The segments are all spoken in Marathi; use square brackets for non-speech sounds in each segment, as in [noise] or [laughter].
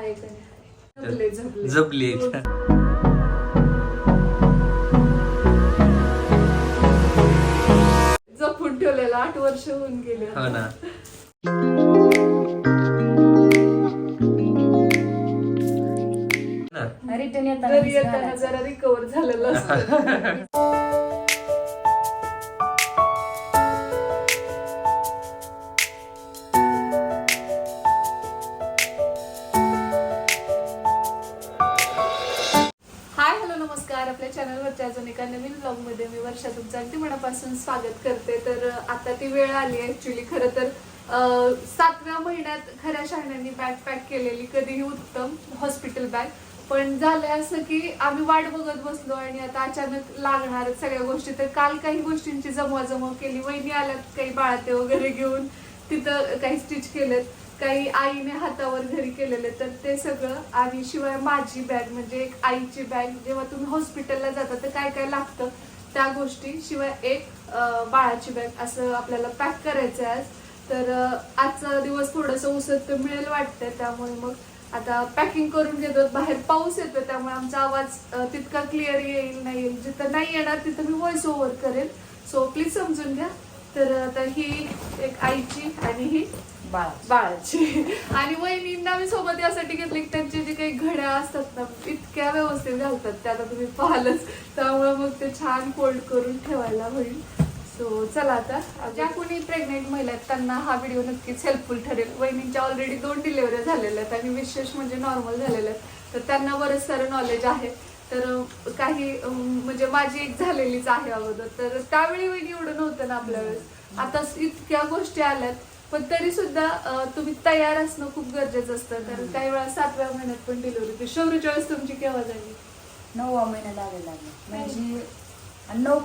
हाय का नाही झपले झपले जपली. जपून ठेवलेलं आठ वर्ष होऊन गेले हो ना ना. रिटर्न येताना. जरा रिकवर झालेलं असतं [laughs] नमस्कार. आपल्या चॅनलवरच्या अजून एका नवीन ब्लॉगमध्ये मी वर्षा तुमचं अगदी मनापासून स्वागत करते. तर आता ती वेळ आली ॲक्च्युली खरं तर सातव्या महिन्यात खऱ्या शहाण्यांनी बॅग पॅक केलेली कधीही उत्तम हॉस्पिटल बॅग पण झालंय असं की आम्ही वाट बघत बसलो आणि आता अचानक लागणार सगळ्या गोष्टी. तर काल काही गोष्टींची जमवाजमव केली. वहिनी आल्यात काही बाळाते वगैरे घेऊन. तिथं काही स्टिच केलेत. काही आईने हातावर घरी केलेले तर ते सगळं आणि शिवाय माझी बॅग म्हणजे एक आईची बॅग जेव्हा तुम्ही हॉस्पिटलला जाता तर काय काय लागतं त्या गोष्टी शिवाय एक बाळाची बॅग असं आपल्याला पॅक करायचं आहे आज. तर आजचा दिवस थोडस उसत मिळेल वाटतंय त्यामुळे मग आता पॅकिंग करून घेतो. बाहेर पाऊस येतो त्यामुळे आमचा आवाज तितका क्लिअर येईल नाही येईल जिथं नाही येणार तिथं मी व्हॉइस ओव्हर करेल. सो प्लीज समजून घ्या. तर आता ही एक आईची आणि ही बाळाची. आणि वहिनींना मी सोबत यासाठी घेतली. त्यांची त्यांचे जे काही घड्या असतात ना इतक्या व्यवस्थित घालतात. त्या आता तुम्ही पाहालच. त्यामुळे मग ते छान फोल्ड करून ठेवायला होईल. सो चला आता. ज्या कोणी प्रेग्नेंट महिला आहेत त्यांना हा व्हिडिओ नक्कीच हेल्पफुल ठरेल. वहिनींच्या ऑलरेडी दोन डिलेवऱ्या झालेल्या आहेत आणि विशेष म्हणजे नॉर्मल झालेल्या आहेत. तर त्यांना बरंच सारं नॉलेज आहे. तर काही म्हणजे माझी एक झालेलीच आहे अगोदर. तर त्यावेळी वहिनी एवढं नव्हतं ना आपल्या वेळेस. आता इतक्या गोष्टी आल्यात. पण तरी सुद्धा तुम्ही तयार असणं खूप गरजेचं असतं. कारण काही वेळा सातव्या महिन्यात पण डिलिव्हरी होती शौर्यच्या वेळेस तुमची केव्हा झाली? नववा महिना लागायला लागला. म्हणजे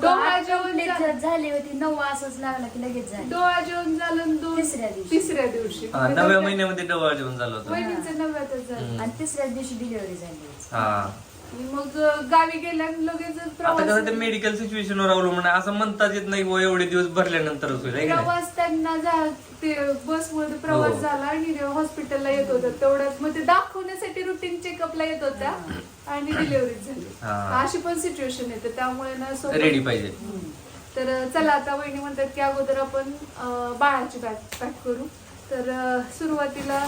डोळा जेवण complete झालं. झाली होती नववा असंच लागला की लगेच झाली. डोळा जेवण झालं दोन तिसऱ्या दिवशी. तिसऱ्या दिवशी. हा, नव्या महिन्यामध्ये डबा जेवण झालं होतं. नव्यातच झालं. आणि तिसऱ्याच दिवशी डिलिव्हरी झाली. हा. आणि मग गावी गेल्या लगेच आता प्रवास कसं ते मेडिकल सिच्युएशनवर अवलंबून आहे. असं म्हणताच येत नाही बुवा एवढे दिवस भरल्यानंतरच होईल आहे की नाही? प्रवास त्यांना जा ते बसमध्ये प्रवास हो. झाला आणि हॉस्पिटलला येत होतं तेवढ्यात मग ते दाखवण्यासाठी रुटीन चेकअपला येत होत्या आणि डिलिव्हरी झाली. अशी पण सिच्युएशन येते त्यामुळे ना रेडी पाहिजे. तर चला आता वहिनी म्हणतात की अगोदर आपण बाळाची बॅग पॅक करू. तर सुरुवातीला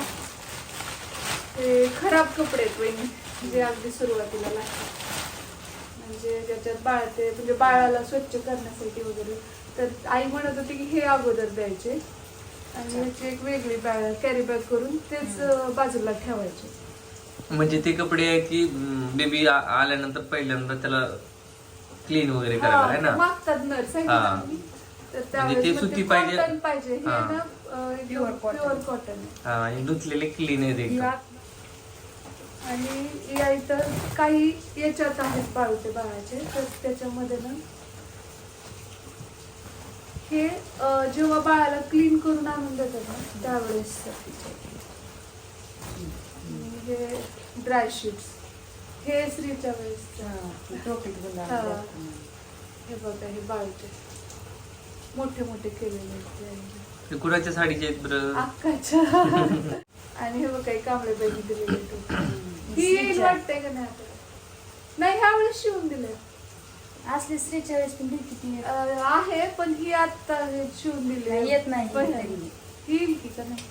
ते खराब कपडे आहेत वहिनी जे अगदी सुरुवातीला लागतात. म्हणजे ज्याच्यात बाळ ते म्हणजे बाळाला स्वच्छ करण्यासाठी वगैरे. तर आई म्हणत होती की हे अगोदर द्यायचे. आणि याची एक वेगळी बॅग कॅरी बॅग करून तेच बाजूला ठेवायचे म्हणजे ते कपडे आहे की बेबी आल्यानंतर पहिल्यांदा त्याला क्लीन वगैरे करायला आहे हा, ना मागतात नर्स आहे हा. तर म्हणजे त्यावेळेस ते मग सुती पाहिजे. cotton पाहिजे हे हा. ना प्युअर. कॉटन हा आणि धुतलेले क्लीन आहे आणि या इतर काही याच्यात आहेत बाळूचे बाळाचे तर त्याच्यामध्ये ना हे अं, जेव्हा बाळाला क्लीन करून आणून देतात ना त्यावेळेस हे ड्राय शीट्स हे स्त्रीच्या वेळेस. हा. हे. बघा हे बाळूचे. मोठे मोठे केलेले कुणाच्या साडीचे अक्काच्या. [laughs] आणि हे बघा कांबळे दिलेले टोपी. ही. वाटतंय का नाही आता? नाही ह्या वेळेस शिवून दिले असली स्त्रीच्या वेळेस पण दिली किती अं, आहे पण ही आता शिवून दिली नाही, येत नाही. पहिल्यांदा. येईल की का नाही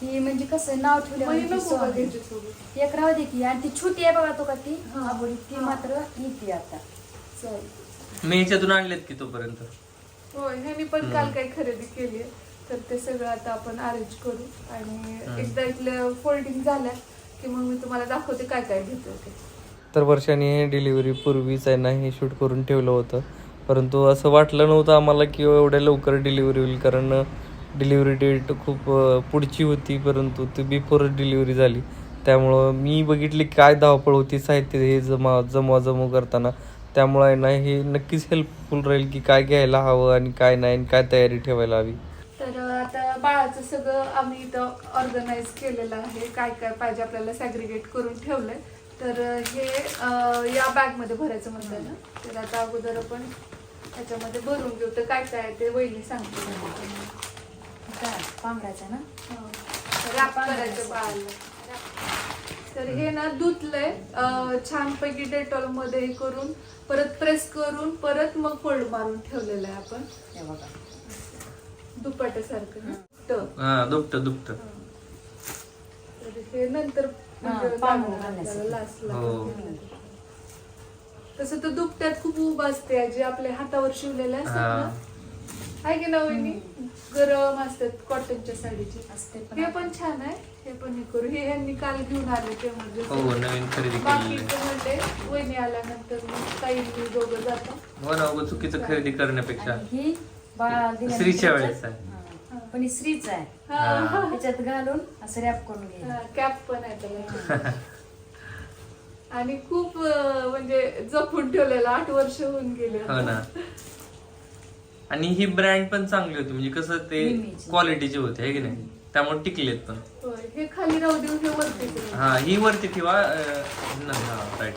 ती म्हणजे कसं नाव मग ठेवलं नको सोबत एक राहू दे की आणि ती छोटी आहे बघा तो का ती हा. आबोली ती हा. मात्र येते आता चालेल मी ह्याच्यातून आणलेत की तोपर्यंत होय ह्यानी पण. काल काही खरेदी केली तर ते सगळं आता आपण अरेंज करू आणि. एकदा इथलं फोल्डिंग झाल्या की मग मी तुम्हाला दाखवते काय काय घेतोय ते सत्तर वर्षांनी डिलिव्हरी पूर्वीच आहे ना हे शूट करून ठेवलं होतं. परंतु असं वाटलं नव्हतं आम्हाला की एवढ्या लवकर डिलिव्हरी होईल कारण डिलिव्हरी डेट खूप पुढची होती परंतु ती बिफोर डिलिव्हरी झाली. त्यामुळं मी बघितली काय धावपळ होती साहित्य हे जमा जमवा जमू करताना. त्यामुळं आहे ना हे नक्कीच हेल्पफुल राहील की काय घ्यायला हवं आणि काय नाही आणि काय तयारी ठेवायला हवी. तर आता बाळाचं सगळं आम्ही इथं ऑर्गनाईज केलेलं आहे. काय काय पाहिजे आपल्याला सॅग्रिगेट करून ठेवलंय. तर हे या बॅगमध्ये भरायचं म्हणतोय ना? तर आता अगोदर आपण त्याच्यामध्ये भरून घेऊ. तर काय काय ते वहिनी सांगते काय? पांघरायचा ना? रॅप करायचं बाळाला तर हे ना धुतलंय. छानपैकी डेटॉलमध्ये हे करून परत प्रेस करून परत मग फोल्ड मारून ठेवलेलं आहे आपण. हे तर हा दुपट दुपट. हे नंतर म्हणजे हा, पांघरून घालण्यासाठी. हो. तसं तर दुपट्यात खूप उभं असते जे आपल्या हातावर शिवलेले असतात ना. आहे की नवीन गरम असतात कॉटनच्या साडीची. असते हे पण छान आहे. हे पण हे करू. हे यांनी काल घेऊन आले ते म्हणजे हो नवीन खरेदी बाकी केलेली ते म्हणले वहिनी आल्यानंतर मग काही दोघं जातो. हो ना उगाच चुकीचं खरेदी करण्यापेक्षा. आणि ही बाळा दिल्यानंतर स्त्रीच्या वेळेस आहे. पण ही स्त्रीच आहे. हा. त्याच्यात घालून असं रॅप करून घे कॅप पण आहे त्याला. आणि खूप अं, म्हणजे जपून ठेवलेलं आठ वर्ष होऊन गेले. हो ना. आणि ही ब्रँड पण चांगली होती म्हणजे कसं ते. क्वालिटीचे होते आहे की नाही? त्यामुळे टिकलेत पण. होय हे खाली राहू देऊन हे वरती. हा ही वरती ठेवा अं, हा राईट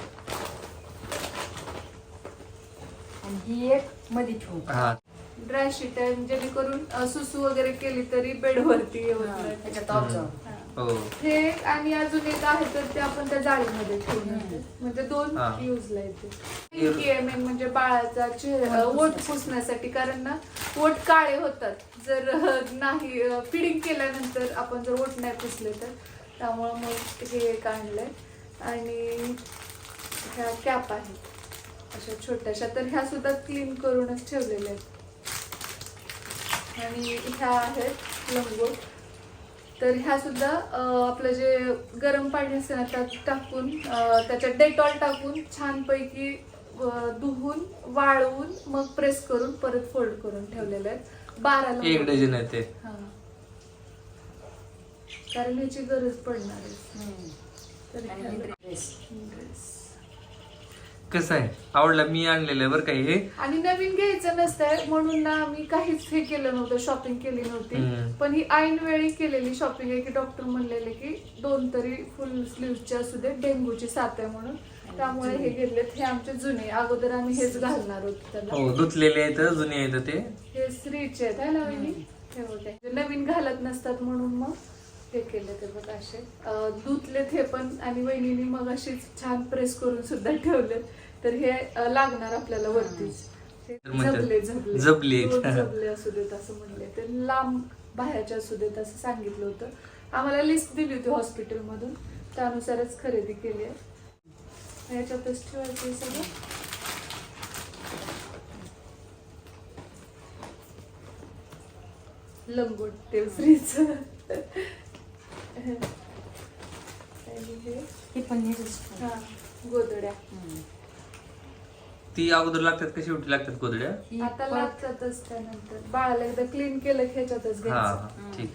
आणि ही एक मध्ये ठेवू. हा. ड्राय शीट आहे जेणेकरून अ, सुसू वगैरे केली तरी बेड वरती. त्याच्यात ऑब्झर्व हा. हो. आणि अजून एक आहे तर ते आपण त्या जाळीमध्ये ठेवून. म्हणजे दोन. युजला येते. म्हणजे बाळाचा चेहरा ओठ पुसण्यासाठी कारण ना ओठ काळे होतात. जर नाही फिडिंग केल्यानंतर आपण जर ओठ नाही पुसले तर त्यामुळं मग हे एक आणलंय. आणि ह्या कॅप आहेत. अशा छोट्याशा. तर ह्या सुद्धा क्लीन करूनच ठेवलेल्या आहेत. आणि ह्या आहेत लंगोट. तर ह्या सुद्धा आपलं जे गरम पाणी असते ना त्यात टाकून त्याच्यात डेटॉल टाकून छानपैकी धुवून वाळवून मग प्रेस करून परत फोल्ड करून ठेवलेले आहेत. बारा एक. डझन आहे ते. हा. कारण ह्याची गरज पडणार आहे. तर ड्रेस. कसं आहे? आवडलं मी आणलेलं आहे बरं का हे. आणि नवीन घ्यायचं नसतंय म्हणून ना मी काहीच हे केलं नव्हतं शॉपिंग केली नव्हती. पण ही ऐन वेळी केलेली शॉपिंग आहे की डॉक्टर म्हणलेले की दोन तरी फुल स्लीवचे असू दे डेंग्यूची साथ आहे म्हणून. त्यामुळे हे घेतलेत हे आमचे जुने. अगोदर आम्ही हेच घालणार होतो त्याला. हो धुतलेले आहेत जुने आहेत ते. हे स्त्रीचे आहेत है नवीन हे. जे नवीन घालत नसतात म्हणून मग. हे केले ते बघ असे. अं, धुतलेत हे पण आणि वहिनीने मग अशीच छान प्रेस करून सुद्धा ठेवलेत. तर हे लागणार आपल्याला वरतीच जबले. दोन जबले असू देत असं म्हणले. ते लांब बाहेरचे असू देत असं सांगितलं होतं. आम्हाला लिस्ट दिली होती हॉस्पिटलमधून त्यानुसारच खरेदी केली आहे. याच्यातच ठेवायचं सगळं. लंगोट ते फ्रीज ही. गोदड्या. ती अगोदर लागतात का शेवटी लागतात कोदड्या ही आता लागतातच त्यानंतर बाळाला एकदा क्लीन केलं की ह्याच्यातच हा घ्यायचं हा, ठीक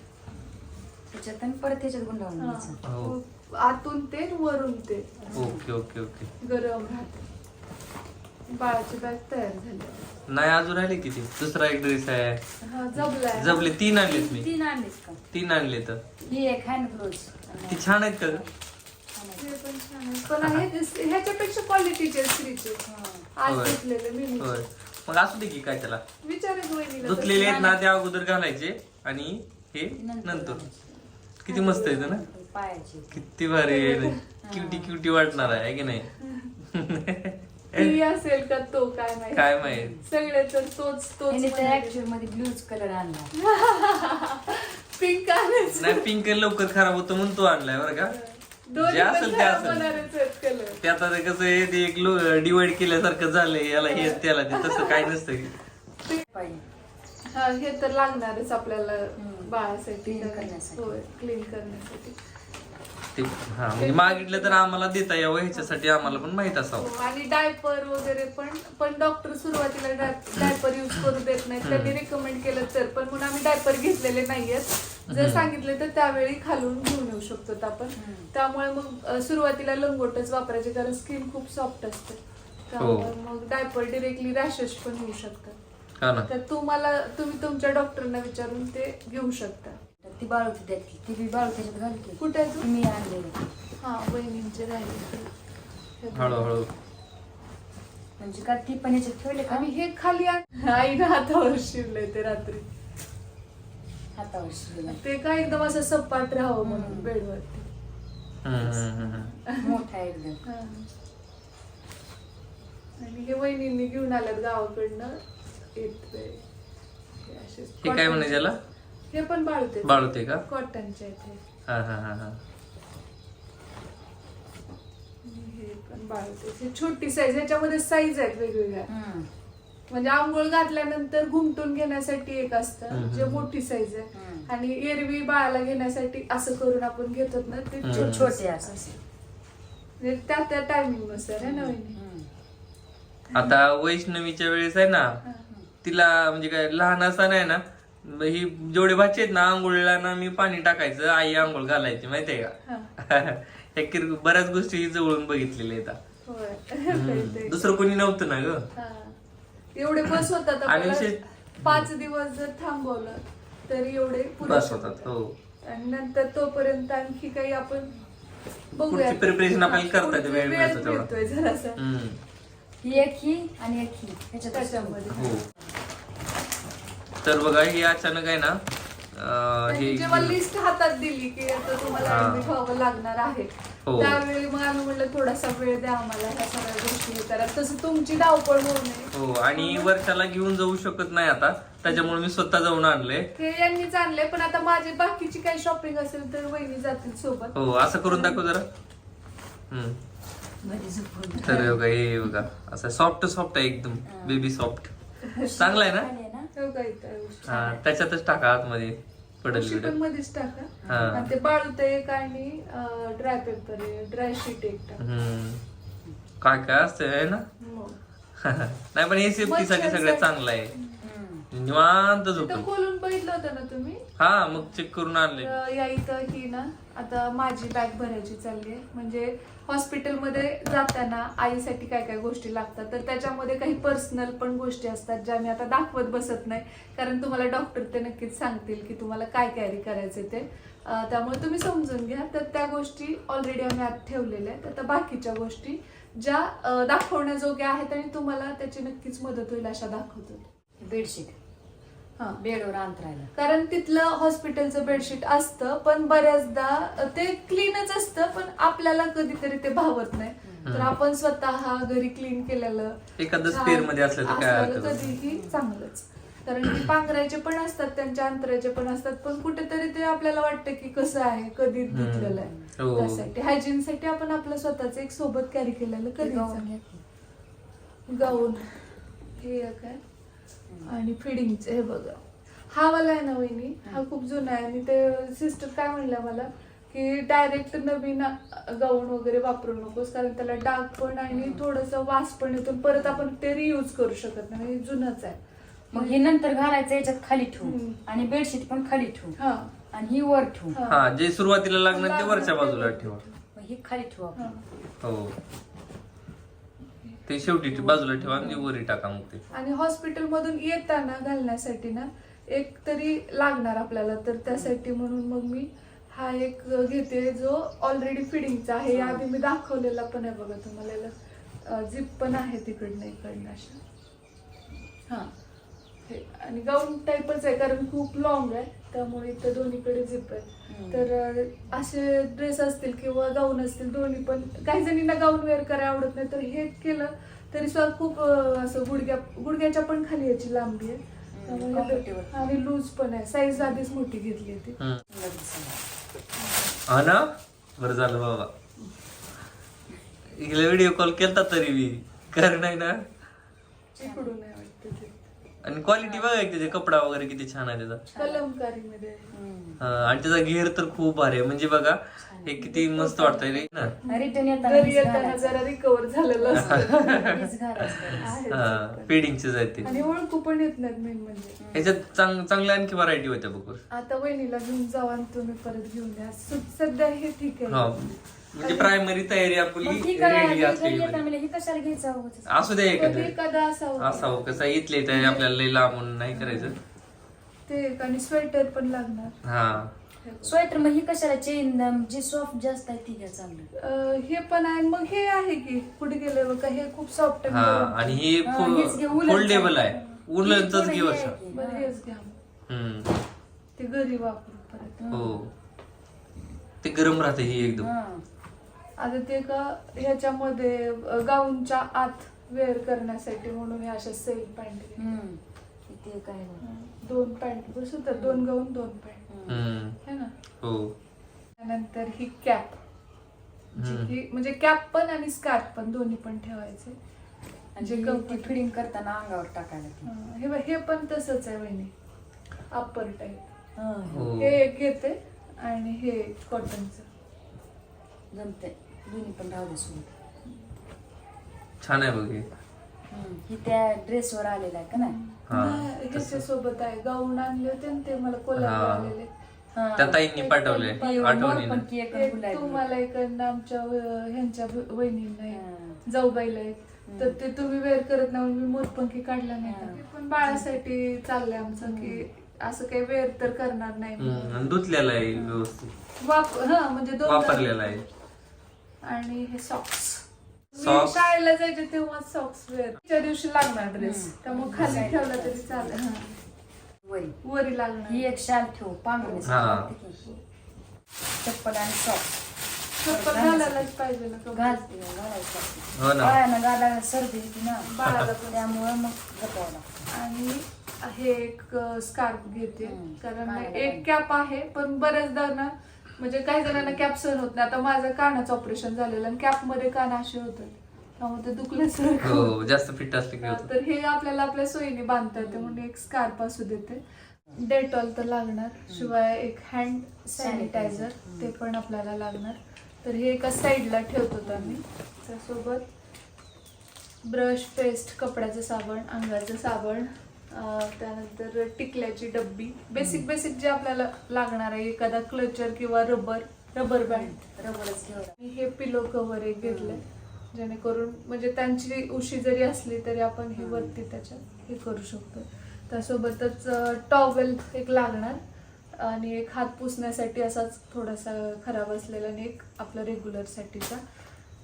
त्याच्यात आणि परत त्याच्यात गुंडाळून हा. हो. आतून ते आणि वरून ते ओके ओके ओके गरम राहते बाळाची बॅग तयार झाली. नाही अजून आले किती? दुसरा एक ड्रेस आहे. हा जपले तीन आणलेत मी. तीन आणलीस का? तीन आणले तर ही एक हँड ग्लोज ती छान आहेत का ग? पण छान आहे. पण आहे ह्याच्यापेक्षा क्वालिटीचे स्त्रीचे आज होय. घेतलेले मी होय. मग असू दे की काय त्याला. विचारत वहिनीला धुतलेले आहेत ना ते अगोदर घालायचे आणि हे नंतर किती मस्त आहे ना? पायाची. किती भारी आहे क्युटी क्युटी [laughs] वाटणार आहे है की नाही? [laughs] ती असेल का तो काय माहिती? काय माहीत? सगळे तर तोच तोच तर ऍक्च्युअलमध्ये ब्लूज कलर आणला. पिंक आलेच नाही पिंक लवकर खराब होतो म्हणून तो आणलाय बरं का. दोन्ही जे असेल ते खराब असेल. होणारच आहेत कलर ते आता ते कसं आहे ते एक डिवाइड केल्यासारखं झालंय याला हे त्याला ते तसं काय नसतं पाहिजे. हा हे तर लागणारच आपल्याला हम्म. बाळासाठी. Clean करण्यासाठी. होय क्लीन करण्यासाठी. ते हा म्हणजे मागितलं तर आम्हाला देता यावं ह्याच्यासाठी आम्हाला पण माहीत असावं. हो, आणि डायपर वगैरे पण पण डॉक्टर सुरुवातीला डायपर युज करू देत नाहीत. त्यांनी रिकमेंड केलं तर पण म्हणून आम्ही डायपर घेतलेले नाहीयेत. जर सांगितले तर त्यावेळी खालून घेऊन येऊ शकतो आपण. त्यामुळे मग अ, सुरुवातीला लंगोटच वापरायचे कारण स्किन खूप सॉफ्ट असते. त्यामुळे हो. मग डायपर डिरेक्टली रॅशेस पण होऊ शकतात. हा ना. तर तुम्हाला तुम्ही तुमच्या डॉक्टरना विचारून ते घेऊ शकता. ती बाळू ती ती बी बाळू त्याच्यात घाल की कुठे आहे ती? तू? मी आणलेली. हा बहिणींचे राहिले. हळूहळू. म्हणजे का ती पण याच्यात ठेवले का? आम्ही हे खाली आण- आईनं हातावर शिवलंय ते रात्री. हातावर शिवलेलं. ते काय एकदम असं सपाट राहावं म्हणून हम्म. बेडवरती. हम्म, हम्म, हम्म. मोठा आहे एकदम हा. आणि हे वहिनींनी घेऊन आल्यात गावाकडनं. येत हे असे हे काय म्हणे त्याला हे पण बाळते बाळवते का कॉटनचे हे. हा हा हा हा हे पण बाळते हे छोटी साईज ह्याच्यामध्ये साईज आहेत वेगवेगळ्या. म्हणजे आंघोळ घातल्यानंतर घुमटून घेण्यासाठी एक असतं. जे मोठी साईज आहे. आणि एरवी बाळाला घेण्यासाठी असं करून आपण घेतो ना ते. छोटे छोटे असतात. म्हणजे त्या त्या टायमिंगनुसार आहे ना हम्म. आता वैष्णवीच्या वेळेस आहे ना तिला म्हणजे काय लहान असताना ना म ही जेवढे भाचे आहेत ना आंघोळीला ना मी पाणी टाकायचं आई आंघोळ घालायची माहितीये का? हा. [laughs] किर- बऱ्याच गोष्टी जवळून बघितलेल्या आहेत. [laughs] दुसरं कोणी नव्हतं ना ग? हा. एवढे बस होतात आणि विशेष- पाच दिवस जर थांबवलं तर एवढे बस होतात हो. आणि नंतर तोपर्यंत आणखी काही आपण बघूया पुढची preparation आपल्याला करता येते, वेळ मिळतो जरासा. ही एक ही आणि एक ही. त्याच्यामध्ये. हो. तर बघा हे अचानक आहे ना अं, त्यांनी हे जेव्हा लिस्ट हातात दिली की आता तुम्हाला हा. ऍडमिट व्हावं लागणार आहे हो. त्यावेळी मग आम्ही म्हणलं थोडासा वेळ द्या आम्हाला ह्या सगळ्या गोष्टी हे करा तसं तुमची धावपळ होऊ नये हो आणि वर्षाला घेऊन जाऊ शकत नाही आता. त्याच्यामुळे मी स्वतः जाऊन आणले हे यांनीच आणले पण आता माझी बाकीची काही शॉपिंग असेल तर वहिनी जातील सोबत. हो असं करून दाखव जरा. हम्म. तर हे बघा हे बघा असं सॉफ्ट सॉफ्ट आहे एकदम. बेबी सॉफ्ट चांगला आहे ना? हो. हा त्याच्यातच टाका आतमध्ये पडेल व्हिडिओ मध्येच टाका. हा. आणि ते बाळूत एक आणि ड्राय पेपर ड्राय शीट एक टाका. हम्म. काय काय असतं आहे ना? मग. [laughs] नाही पण हे सेफ्टीसाठी सगळ्यात चांगलं आहे. निवांत खोलून बघितलं होतं ना तुम्ही? हा मग चेक करून आणले. तर या इथं ही ना आता माझी बॅग भरायची चालली आहे. म्हणजे हॉस्पिटलमध्ये जाताना आईसाठी काय काय गोष्टी लागतात तर त्याच्यामध्ये काही पर्सनल पण गोष्टी असतात ज्या मी आता दाखवत बसत नाही. कारण तुम्हाला डॉक्टर ते नक्कीच सांगतील की तुम्हाला काय कॅरी करायचं ते. त्यामुळे तुम्ही समजून घ्या. तर त्या गोष्टी ऑलरेडी आम्ही आत ठेवलेल्या आहेत. आता बाकीच्या गोष्टी ज्या दाखवण्याजोग्या आहेत आणि तुम्हाला त्याची नक्कीच मदत होईल अशा दाखवतो. बेडशीट हा. बेडवर अंतरायला. कारण तिथलं हॉस्पिटलचं बेडशीट असतं पण बऱ्याचदा ते क्लीनच असतं पण आपल्याला कधीतरी ते भावत नाही. तर आपण स्वतः घरी क्लीन केलेलं एखादं छान स्पेअरमध्ये असलं तर काय असलेलं हरकत नाही. कधीही चांगलंच. कारण की पांघरायचे पण असतात त्यांच्या अंतराचे पण असतात पण कुठेतरी ते आपल्याला वाटतं की कसं आहे कधी. धुतलेलं हो. आहे. त्यासाठी हायजीन साठी आपण आपलं स्वतःच एक सोबत कॅरी केलेलं कधी गाऊन हे आहे आणि फिडिंगचे हे बघा. हा वाला आहे ना वहिनी हा खूप जुना आहे. आणि ते सिस्टर काय म्हणल्या मला की डायरेक्ट नवीन गाऊन वगैरे वापरू नकोस कारण त्याला डाग पण आणि थोडस वास पण येतो. परत आपण ते रियूज करू शकत नाही. हे जुनच आहे. मग हे नंतर घालायचं याच्यात खाली ठेवू. आणि बेडशीट पण खाली ठेवू हा. आणि ही वर ठेवू. हा. जे सुरुवातीला लागणार ते वरच्या बाजूला ठेवा. मग ही खाली ठेवू आपण. हा. ते शेवटी बाजूला ठेवा आणि वरी टाका मग ते. आणि हॉस्पिटल मधून येताना घालण्यासाठी ना एक तरी लागणार आपल्याला तर त्यासाठी म्हणून मग मी हा एक घेते जो ऑलरेडी फिडिंगचा आहे. आधी मी दाखवलेला पण आहे बघा तुम्हाला. जिप पण आहे तिकडनं इकडनं अशा. हा. आणि गाऊन टाईपच आहे कारण खूप लॉंग आहे. त्यामुळे इथं दोन्हीकडे जिप आहे. तर असे ड्रेस असतील किंवा गाऊन असतील दोन्ही पण काही जणींना गाऊन वेअर करायला आवडत नाही तर हे केलं तरी सुद्धा खूप असं गुडघ्या गुडघ्याच्या पण खाली याची लांबी आहे. आणि लूज पण आहे साईज आधीच मोठी घेतली ती हम्म. सुंदर दिसेल. हा ना बरं झालं बाबा हिला व्हिडिओ कॉल केलता तरी मी कारण नाही ना ते आणि क्वालिटी बघा एक त्याचे कपडा वगैरे किती छान आहे त्याचा. हा, आणि त्याचा घेर तर खूप भारी आहे. म्हणजे बघा हे किती मस्त वाटतंय रे. ना रिटर्न घरी येताना. जरा रिकवर झालेलं असतं. हा. पेडिंगचे आहेत ते. आणि ओळखू पण येत नाहीत मेन म्हणजे. ह्याच्यात चांग चांगल्या आणखी व्हरायटी होत्या बघ. आता वहिनीला घेऊन जावा आणि तुम्ही परत घेऊन या. सु- सध्या हे ठीक हा. आहे म्हणजे प्रायमरी तयारी आपली रेडी घ्यायचं उगाच? असू द्या कधी एखादं एखादा असावं कसं इथले तर आपल्याला लई लांबून नाही करायचं. ते आणि स्वेटर पण लागणार. हा. स्वेटर मग ही कशाला? चेन जी सॉफ्ट जास्त आहे ती घ्या चांगलं. अं, हे पण आहे. मग हे आहे की कुठे गेले बघा हे खूप सॉफ्ट हा आणि ही हेच घे, उलनचं फोल्डेबल आहे. आहे. उलनच थोडं घे हे वर्षा आहे. की, बरं हा. हेच घ्या. हम्म. ते घरी वापरू परत. हो. ते गरम राहते ही एकदम. हं. आता ते का ह्याच्यामध्ये गाऊनच्या आत वेअर करण्यासाठी म्हणून हे अशा सेल पॅन्ट हं. किती काय. दोन पॅन्ट बस होतात दोन गाऊन दोन पॅन्ट. हं. है ना? हो. त्यानंतर ही कॅप. जी हम्म. की म्हणजे कॅप पण आणि स्कार्फ पण दोन्ही पण ठेवायचे. ती- ती फिडिंग करताना अंगावर टाकायला ती. हा, हे बघ, हे पण तसंच आहे वहिनी. अप्पर टाईप हं. हो. हे. एक घेते आणि हे कॉटनचं जमते दोन्ही पण राहू दे छान आहे बघ हे हं. ही त्या ड्रेसवर आलेला आहे का नाही हा, ह्याच्या सोबत आहे गाऊन आणले होते ना ते मला कोल्हापूर हा. आलेले हं. त्या ताईंनी पाठवले ती आठवणीनं मोरपंखी एक एक गुलाबी. तुम्हाला इकडनं आमच्या व- ह्यांच्या व- वहिनीला एक हं. जाऊबाईला एक तर. ते तुम्ही वेअर करत नाही म्हणून मी मोरपंखी काढला नाही हा. ते पण बाळासाठी चाललंय आमचं की असं काही वेअर तर करणार नाही धुतलेला आहे व्यवस्थित वाप हा म्हणजे दोन वापरलेला आहे आणि हे सॉक्स Socks. शाळेला जायचे तेव्हा सॉक्स वेअर. त्या दिवशी लागणार ड्रेस. त्यामुळे खाली ठेवला तरी चालेल. हा. वरी. वरी लागणार. ही एक शाल ठेव पांघरुण हा. चप्पल आणि सॉक्स चप्पल घालायलाच पाहिजे ना कपडे. घालते घालायचं. हो ना. घालायला सर्दी येते ना. बाळाला पण. त्यामुळे मग जपावं लागतं आणि हे एक स्कार्फ घेते. हम्म. कारण एक कॅप आहे पण बऱ्याचदा ना म्हणजे काही जणांना कॅप सहन होत नाही आता माझं कानाचं ऑपरेशन झालेलं आणि कॅपमध्ये कान असे होतात त्यामुळे ते दुखल्यासारखं होतं. हो जास्त फिट असले की हा, होतं. तर हे आपल्याला आपल्या सोयीने बांधता येते म्हणून एक स्कार्फ असू देते डेटॉल तर लागणार शिवाय एक हँड सॅनिटायझर. ते पण आपल्याला लागणार तर हे एका साईडला ठेवतो आम्ही त्यासोबत ब्रश पेस्ट कपड्याचं साबण अंगाचं साबण त्यानंतर टिकल्याची डब्बी. बेसिक बेसिक जे आपल्याला लागणार आहे एखादा क्लचर किंवा रबर रबर बँड रबरच मी हे पिलो कव्हर एक घेतलंय. जेणेकरून म्हणजे त्यांची उशी जरी असली तरी आपण हे वरती त्याच्यात हे करू शकतो. त्यासोबतच टॉवेल एक लागणार. आणि एक हात पुसण्यासाठी असाच थोडासा खराब असलेला आणि एक आपला रेग्युलरसाठीचा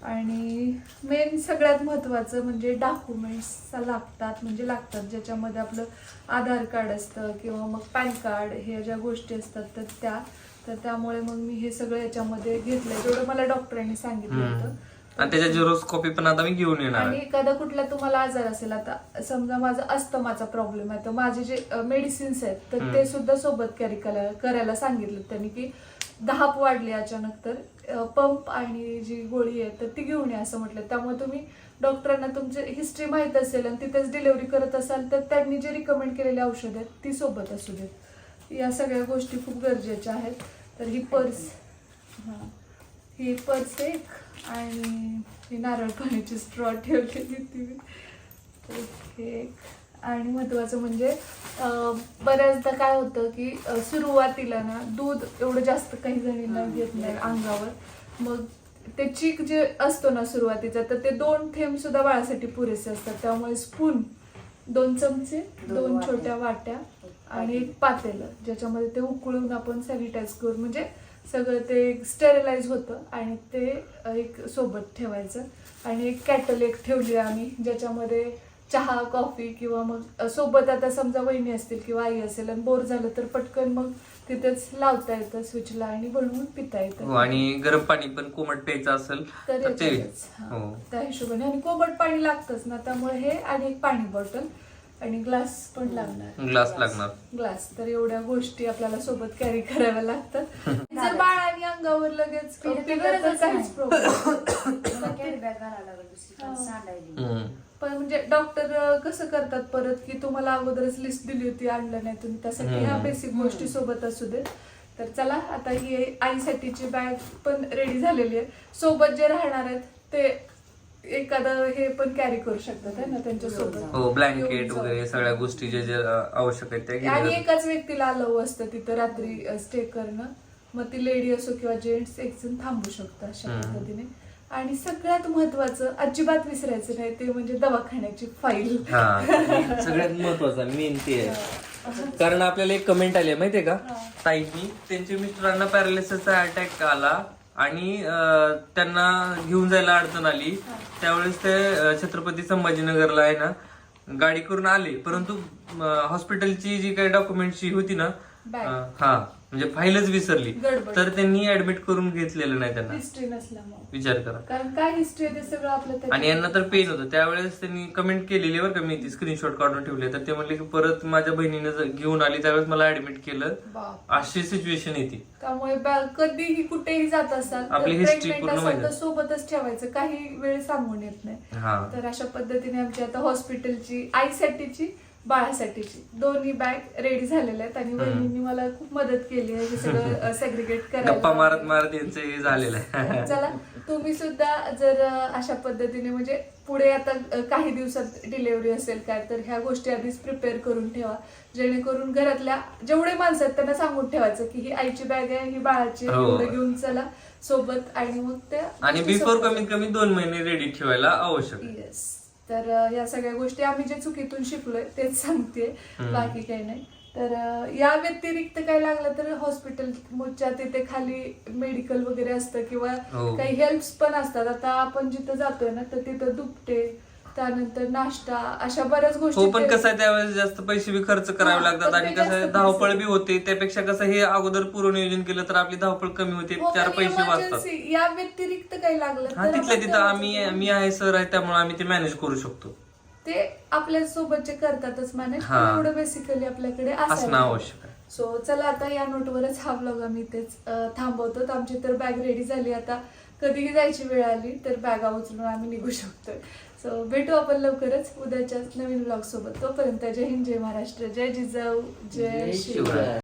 आणि मेन सगळ्यात महत्त्वाचं म्हणजे डॉक्युमेंट्स लागतात म्हणजे लागतात ज्याच्यामध्ये आपलं आधार कार्ड असतं किंवा मग पॅन कार्ड हे ज्या गोष्टी असतात तर त्या तर त्यामुळे मग मी हे सगळं याच्यामध्ये घेतलंय जेवढं मला डॉक्टरांनी सांगितलं. होतं आणि त्याच्या झेरोक्स कॉपी पण आता मी घेऊन येणार आणि एखादा कुठला तुम्हाला आजार असेल आता समजा माझा अस्थमाचा प्रॉब्लेम आहे तर माझे जे मेडिसिन्स आहेत तर. ते सुद्धा सोबत कॅरी करायला सांगितलं त्यांनी की धाप वाढली अचानक तर पंप आणि जी गोळी आहे तर ती घेऊन या असं म्हटलं. त्यामुळे तुम्ही डॉक्टरांना तुमची हिस्ट्री माहीत असेल आणि तिथेच डिलेवरी करत असाल तर त्यांनी जे रिकमेंड केलेली औषध आहेत ती सोबत असू देत. या सगळ्या गोष्टी खूप गरजेच्या आहेत. तर ही पर्स हां ही पर्स एक आणि ही नारळ पाण्याची स्ट्रॉ ठेवलेली ती. एक आणि महत्वाचं म्हणजे बऱ्याचदा काय होतं की सुरुवातीला ना दूध एवढं जास्त काही जणींना घेत नाही अंगावर. मग ते चीक जे असतो ना सुरुवातीचा तर ते दोन थेंब सुद्धा बाळासाठी पुरेसे असतात. त्यामुळे स्पून दोन चमचे दोन. छोट्या वाट्या आणि एक पातेलं ज्याच्यामध्ये ते उकळून आपण सॅनिटाईज करून म्हणजे सगळं ते स्टेरिलाइज होतं आणि ते एक सोबत ठेवायचं. आणि एक कॅटल एक ठेवली आम्ही ज्याच्यामध्ये चहा कॉफी किंवा मग सोबत आता समजा वहिनी असतील किंवा आई असेल आणि बोर झालं तर पटकन मग तिथेच लावता येतं स्विचला आणि बनवून पिता हो येतं आणि गरम पाणी पण कोमट प्यायचं असेल तर तर ते याच्यातच, हा. हो. त्या हिशोबाने. आणि कोमट पाणी लागतंच ना त्यामुळे हे आणि एक पाणी बॉटल आणि ग्लास पण लागणार. ग्लास लागणार. ग्लास तर एवढ्या गोष्टी आपल्याला सोबत कॅरी कराव्या लागतात. अंगावर लगेच तर गरजच काहीच नाही. लागल हा. सांडायली. हम्म. पण म्हणजे डॉक्टर कसं करतात परत की तुम्हाला अगोदरच लिस्ट दिली होती आणलं नाही तुम्ही. त्यासाठी ह्या. बेसिक गोष्टी सोबत असू देत. तर चला आता ही आईसाठीची बॅग पण रेडी झालेली आहे. सोबत जे राहणार आहेत ते एखादं हे पण कॅरी करू शकतात है ना त्यांच्यासोबत हो ब्लँकेट वगैरे सगळ्या गोष्टी जे जे आवश्यक आहेत त्या आणि घेऊन एकाच व्यक्तीला अलाव असतं तिथं रात्री स्टे करणं. मग ती लेडी असो किंवा जेंट्स एक जण थांबू शकतं अशा. पद्धतीने. आणि सगळ्यात महत्वाचं अजिबात विसरायचं नाही ते म्हणजे दवाखान्याची फाईल हा सगळ्यात महत्वाचं मेन ते आहे. कारण आपल्याला एक कमेंट आली आहे माहितीये का. ताईंनी त्यांच्या मिस्टरांना पॅरालिसिसचा अटॅक आला आणि त्यांना घेऊन जायला अडचण आली. त्यावेळेस ते छत्रपती संभाजीनगरला आहे ना गाडी करून आले. परंतु हॉस्पिटलची जी काही डॉक्युमेंटची होती ना हा. म्हणजे फाईलच विसरली. गडबड. तर त्यांनी ऍडमिट करून घेतलेलं नाही त्यांना. हिस्ट्री नसल्यामुळे. विचार करा. कारण काय हिस्ट्री आहे ते सगळं आपलं त्याच्यात- आणि यांना तर पेन होतं. त्यावेळेस त्यांनी कमेंट केलेली बरं का. मी ती स्क्रीनशॉट काढून ठेवली तर ते म्हणले की परत माझ्या बहिणीने जर घेऊन आली त्यावेळेस मला ऍडमिट केलं. बाप. अशी सिच्युएशन येते त्यामुळे बॅ- कधीही कुठेही जात असाल आपली history pregnant पूर्ण असाल तर. सोबतच ठेवायचं. काही वेळ सांगून येत नाही. हा. तर अशा पद्धतीने आमची आता हॉस्पिटलची आईसाठीची बाळासाठीची. दोन्ही बॅग रेडी झालेल्या आहेत आणि वहिनींनी मला खूप मदत केली आहे. हे सगळं सेग्रिगेट [laughs] गप्पा मारत करायला मारत यांचं हे झालेलं आहे. [laughs] चला तुम्ही सुद्धा जर अशा पद्धतीने म्हणजे पुढे आता काही दिवसात डिलेवरी असेल काय तर ह्या गोष्टी आधीच प्रिपेअर करून ठेवा. जेणेकरून घरातल्या जेवढे माणसं आहेत त्यांना सांगून ठेवायचं की ही आईची बॅग आहे ही बाळाची आहे, हो. एवढं घेऊन चला सोबत आणि मग त्या आणि बिफोर कमीत कमी दोन महिने रेडी ठेवायला आवश्यक. येस तर या सगळ्या गोष्टी आम्ही जे चुकीतून शिकलोय तेच सांगते. बाकी काही नाही तर या व्यतिरिक्त काही लागलं तर हॉस्पिटलच्या तिथे खाली मेडिकल वगैरे असतं किंवा हो. काही हेल्प्स पण असतात आता आपण जिथं जातोय ना तर तिथं दुपटे त्यानंतर नाश्ता अशा बऱ्याच गोष्टी हो पण ते- कसं आहे त्यावेळेस जास्त पैसे बी खर्च करावे हा, लागतात पण आणि ते कसं आहे जास्त धावपळ बी होते. त्यापेक्षा कसं हे अगोदर पूर्व नियोजन केलं तर आपली धावपळ कमी होते. हो, चार पण पैसे वाचतात. emergency या व्यतिरिक्त काही लागलं हा तर तिथल्या आपण तिथं. आम्ही मी आहे सर आहे त्यामुळे आम्ही ते मॅनेज करू शकतो. ते आपल्या सोबतचे करतातच मॅनेज हा. एवढं बेसिकली आपल्याकडे असणं असायला आवश्यक आहे. सो चला आता या नोटवरच हा ब्लॉग आम्ही इथेच अं, थांबवतो. तर आमची तर बॅग रेडी झाली. आता कधीही जायची वेळ आली तर बॅगा उचलून आम्ही निघू शकतोय. सो भेटू आपण लवकरच उद्याच्या नवीन ब्लॉग सोबत. तोपर्यंत जय हिंद जय महाराष्ट्र जय जिजाऊ जय शिवराय.